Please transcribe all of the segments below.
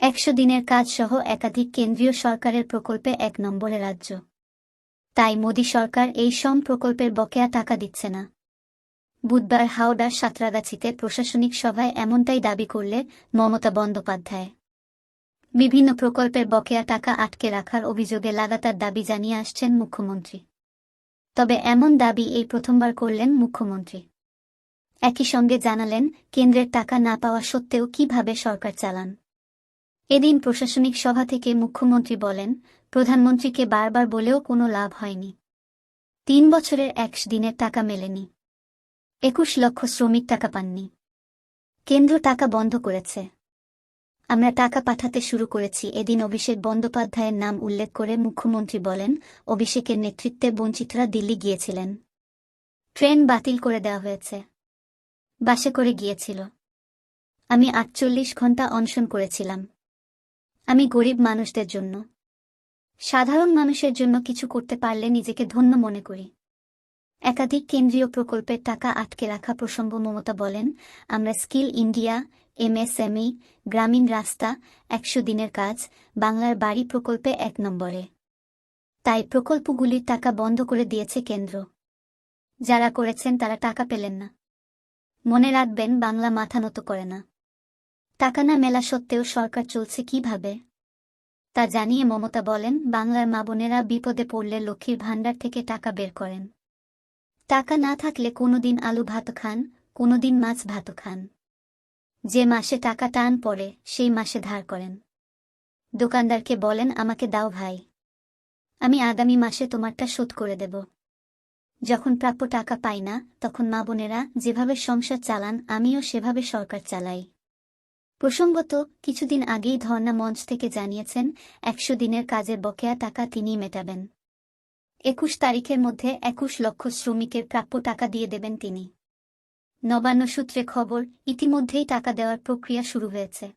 একশো দিনের কাজ সহ একাধিক কেন্দ্রীয় সরকারের প্রকল্পে এক নম্বরে রাজ্য। তাই মোদী সরকার এই সম প্রকল্পের বকেয়া টাকা দিচ্ছে না। বুধবার হাওড়ার সাঁতরাগাছিতে প্রশাসনিক সভায় এমনটাই দাবি করলে মমতা বন্দ্যোপাধ্যায়। বিভিন্ন প্রকল্পের বকেয়া টাকা আটকে রাখার অভিযোগে লাগাতার দাবি জানিয়ে আসছেন মুখ্যমন্ত্রী। তবে এমন দাবি এই প্রথমবার করলেন মুখ্যমন্ত্রী। একই সঙ্গে জানালেন, কেন্দ্রের টাকা না পাওয়া সত্ত্বেও কীভাবে সরকার চালান। এদিন প্রশাসনিক সভা থেকে মুখ্যমন্ত্রী বলেন, প্রধানমন্ত্রীকে বারবার বলেও কোনো লাভ হয়নি। তিন বছরের এক দিনের টাকা মেলেনি। একুশ লক্ষ শ্রমিক টাকা পাননি। কেন্দ্র টাকা বন্ধ করেছে। আমরা টাকা পাঠাতে শুরু করেছি, এদিন অভিষেক বন্দ্যোপাধ্যায়ের নাম উল্লেখ করে মুখ্যমন্ত্রী বলেন, অভিষেকের নেতৃত্বে বঞ্চিতরা দিল্লি গিয়েছিলেন। ট্রেন বাতিল করে দেওয়া হয়েছে। বাসে করে গিয়েছিল। আমি আটচল্লিশ ঘণ্টা অনশন করেছিলাম। আমি গরিব মানুষদের জন্য। সাধারণ মানুষের জন্য কিছু করতে পারলে নিজেকে ধন্য মনে করি। একাধিক কেন্দ্রীয় প্রকল্পের টাকা আটকে রাখা প্রসঙ্গ মমতা বলেন, আমরা স্কিল ইন্ডিয়া, এমএসএমই, গ্রামীণ রাস্তা, একশো দিনের কাজ, বাংলার বাড়ি প্রকল্পে এক নম্বরে। তাই প্রকল্পগুলির টাকা বন্ধ করে দিয়েছে কেন্দ্র। যারা করেছেন তারা টাকা পেলেন না। মনে রাখবেন, বাংলা মাথা নত করে না। টাকা না মেলা সত্ত্বেও সরকার চলছে কীভাবে? তা জানিয়ে মমতা বলেন, বাংলার মা বোনেরা বিপদে পড়লে লক্ষ্মীর ভাণ্ডার থেকে টাকা বের করেন। টাকা না থাকলে কোনোদিন আলু ভাত খান, কোনোদিন মাছ ভাত খান। যে মাসে টাকা টান পড়ে, সেই মাসে ধার করেন। দোকানদারকে বলেন, আমাকে দাও ভাই। আমি আগামী মাসে তোমারটা শোধ করে দেব। যখন প্রাপ্য টাকা পাই না, তখন মা বোনেরা যেভাবে সংসার চালান, আমিও সেভাবে সরকার চালাই। প্রসঙ্গত, কিছুদিন আগেই ধর্ণা মঞ্চ থেকে জানিয়েছেন, একশো দিনের কাজের বকেয়া টাকা তিনিই মেটাবেন। একুশ তারিখের মধ্যে একুশ লক্ষ শ্রমিকের প্রাপ্য টাকা দিয়ে দেবেন তিনি। নবান্ন সূত্রে খবর, ইতিমধ্যেই টাকা দেওয়ার প্রক্রিয়া শুরু হয়েছে।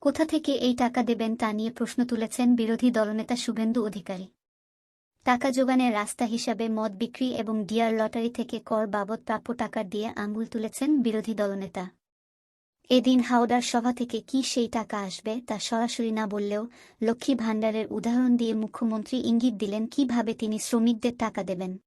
কোথা থেকে এই টাকা দেবেন তা নিয়ে প্রশ্ন তুলেছেন বিরোধী দলনেতা শুভেন্দু অধিকারী। টাকা যোগানের রাস্তা হিসাবে মদ বিক্রি এবং ডিয়ার লটারি থেকে কর বাবদ প্রাপ্য টাকা দিয়ে আঙুল তুলেছেন বিরোধী দলনেতা। এদিন হাওদার সভা থেকে কি সেই টাকা আসবে তা সরাসরি না বললেও লক্ষ্মী ভাণ্ডারের উদাহরণ দিয়ে মুখ্যমন্ত্রী ইঙ্গিত দিলেন, কীভাবে তিনি শ্রমিকদের টাকা দেবেন।